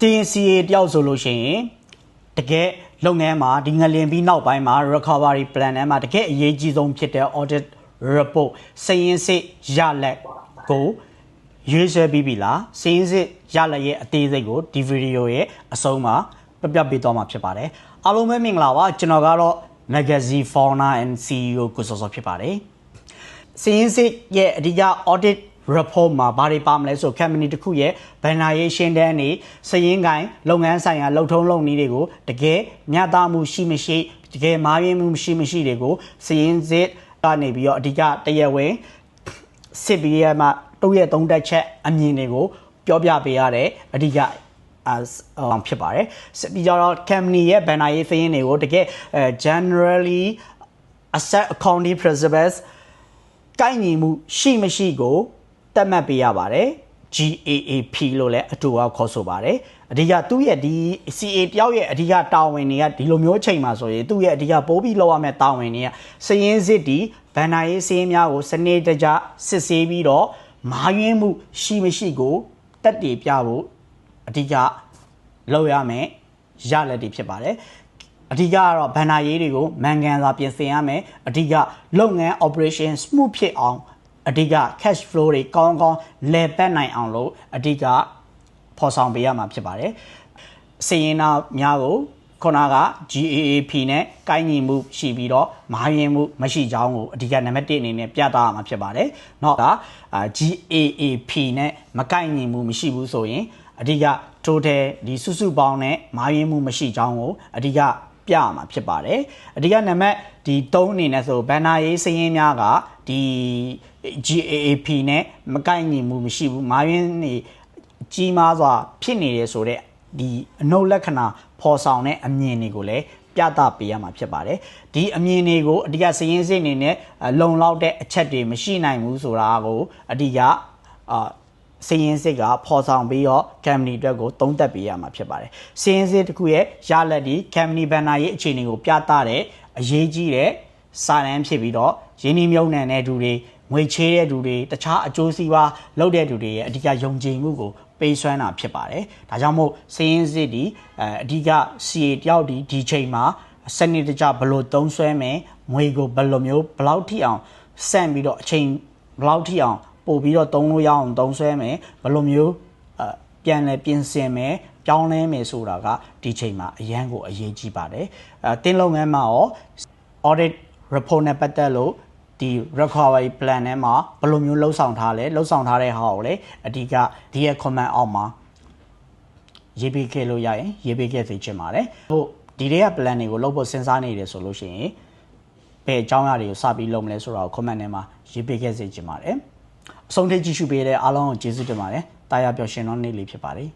TNCA တယောက်ဆိုလို့ရှိရင်တကယ်လုပ်ငန်းမှာဒီငလင်ပြီးနောက်ပိုင်းမှာ recovery plan ထဲမှာတကယ်အရေးကြီးဆုံးဖြစ်တဲ့ audit report စည်ရင်းစစ်ရလက်ကိုရွေးချယ်ပြီးပြီလားစည်ရင်းစစ်ရလက်ရဲ့အသေးစိတ်ကိုဒီဗီဒီယိုရဲ့အဆုံးမှာပြပြပေးသွားမှာဖြစ်ပါတယ်အားလုံးပဲမင်္ဂလာပါကျွန်တော်ကတော့ magazine founder and CEO ကိုစောစောဖြစ်ပါတယ်စီရင်စစ်ရဲ့အဓိက audit report မှာဘာတွေပါမလဲဆို company တစ်ခုရဲ့ banner ရေးရှင်းတဲ့အနေစည်ရင်းကိုင်လုပ်ငန်းဆိုင်ရာလှုပ်ထုံးလုပ်နည်းတွေကိုတကယ်မျှတမှုရှိမရှိတကယ်မာရင်းမှုရှိမရှိတွေကိုစည်ရင်စစ်ကနေပြီးတော့အဓိကတရားဝင်စစ်ပြီးရမှတုတ်ရဲ့သုံးတက်ချက်အမြင်တွေကိုပြောပြပေးရတဲ့အဓိက as ဖြစ်ပါတယ်ပြီးတော့ company ရဲ့ banner ရေးဖရင်းတွေကိုတကယ် generally asset accounting principles ကိုက်ညီမှုရှိမရှိကို တတ်မှတ်ပေးရပါတယ် GAAP လို့လည်းအတူအခေါ်ဆိုပါတယ်အဓိကသူ့ရဲ့ဒီ CA တယောက်ရဲ့အဓိကတာဝန်တွေကဒီလိုမျိုးချိန်မှာဆိုရင်သူ့ရဲ့အဓိကပိုးပြီးလောက်ရမယ့်တာဝန်တွေကစည်ရင်းစစ်ဒီဗန်နာရေးစည်းများကိုစနစ်တကျစစ်ဆေးပြီးတော့မာယွင်းမှုရှိမရှိကိုတက်တည်ပြဖို့အဓိကလောက်ရမယ်ရလက်တွေဖြစ်ပါတယ်အဓိကကတော့ဘန်နာရေးတွေကိုမန်ကန်စွာပြင်ဆင်ရမယ်အဓိကလုပ်ငန်း operation smooth ဖြစ်အောင် အဓိက cash flow တွေကောင်းကောင်းလည်ပတ်နိုင်အောင်လို့အဓိကဖော်ဆောင်ပေးရမှာဖြစ်ပါတယ်စည်ရင်နာများကိုခုနက GAAP နဲ့ကိုင်းညီမှုရှိပြီးတော့မာရင်မှုမရှိကြောင်းကိုအဓိကနံပါတ်1အနေနဲ့ပြသရမှာဖြစ်ပါတယ်။နောက်က GAAP နဲ့မကိုင်းညီမှုမရှိဘူးဆိုရင်အဓိက total ဒီစုစုပေါင်းနဲ့မာရင်မှုမရှိကြောင်းကိုအဓိက ပြရမှာဖြစ်ပါတယ်အဓိကနံပါတ်ဒီ3အနေနဲ့ဆိုဘန်နာရေးစည်ရင်းများကဒီ GAAP နဲ့မကိုက်ညီမှုမရှိဘူးမာရင်းနေကြီးမားစွာဖြစ်နေတယ်ဆိုတော့ဒီအနုလက္ခဏာဖော်ဆောင်တဲ့အမြင်တွေကိုလည်းပြသပေးရမှာဖြစ်ပါတယ်ဒီအမြင်တွေကိုအဓိကစည်ရင်းစစ်အနေနဲ့လုံလောက်တဲ့အချက်တွေမရှိနိုင်ဘူးဆိုတာကိုအဓိကအာ စည်ရင်စစ်ကဖော်ဆောင်ပြီးတော့ company အတွက်ကိုသုံးသက်ပေးရမှာဖြစ်ပါတယ်စည်ရင်စစ်တစ်ခုရဲ့ရလက်ဒီ company banner ရဲ့အခြေအနေကိုပြသတဲ့အရေးကြီးတဲ့စာတမ်းဖြစ်ပြီးတော့ရင်းနှီးမြှုပ်နှံတဲ့သူတွေငွေချေးတဲ့သူတွေတခြားအကျိုးစီးပွားလုပ်တဲ့သူတွေရဲ့အဓိကယုံကြည်မှုကိုပေးစွမ်းတာဖြစ်ပါတယ်ဒါကြောင့်မို့စည်ရင်စစ်ဒီအဓိက CA တယောက်ဒီဒီချိန်မှာစနစ်တကျဘယ်လိုသုံးစွဲမယ်ငွေကိုဘယ်လိုမျိုးဘယ်လောက်ထိအောင်စန့်ပြီးတော့အချိန်ဘယ်လောက်ထိအောင် ပို့ပြီးတော့သုံးလို့ရအောင်သုံးဆွဲမယ်ဘယ်လိုမျိုးအပြန်လဲပြင်ဆင်မယ်ပြောင်းလဲမယ်ဆိုတာကဒီချိန်မှာအရန်ကိုအရေးကြီးပါတယ်အဲတင်းလုပ်ငန်းမှာရော audit report နဲ့ပတ်သက်လို့ဒီ recovery plan ထဲမှာဘယ်လိုမျိုးလှုပ်ဆောင်ထားလဲလှုပ်ဆောင်ထားတဲ့ဟာကိုလေအဓိကဒီရဲ့ comment အောက်မှာရေးပေးခဲ့လို့ရရင်ရေးပေးခဲ့စေချင်ပါတယ်ဟုတ်ဒီတွေက plan တွေကိုလုပ်ဖို့စဉ်းစားနေတယ်ဆိုလို့ရှိရင်ဘယ်အကြောင်းအရာတွေကိုစပြီးလုပ်မလဲဆိုတာကို comment ထဲမှာရေးပေးခဲ့စေချင်ပါတယ်အ ဆုံးထိကြည့်ရှုပေးတဲ့အားလုံးကိုကျေးဇူးတင်ပါတယ်တာယာပျော်ရှင်သောနေ့လေးဖြစ်ပါတယ်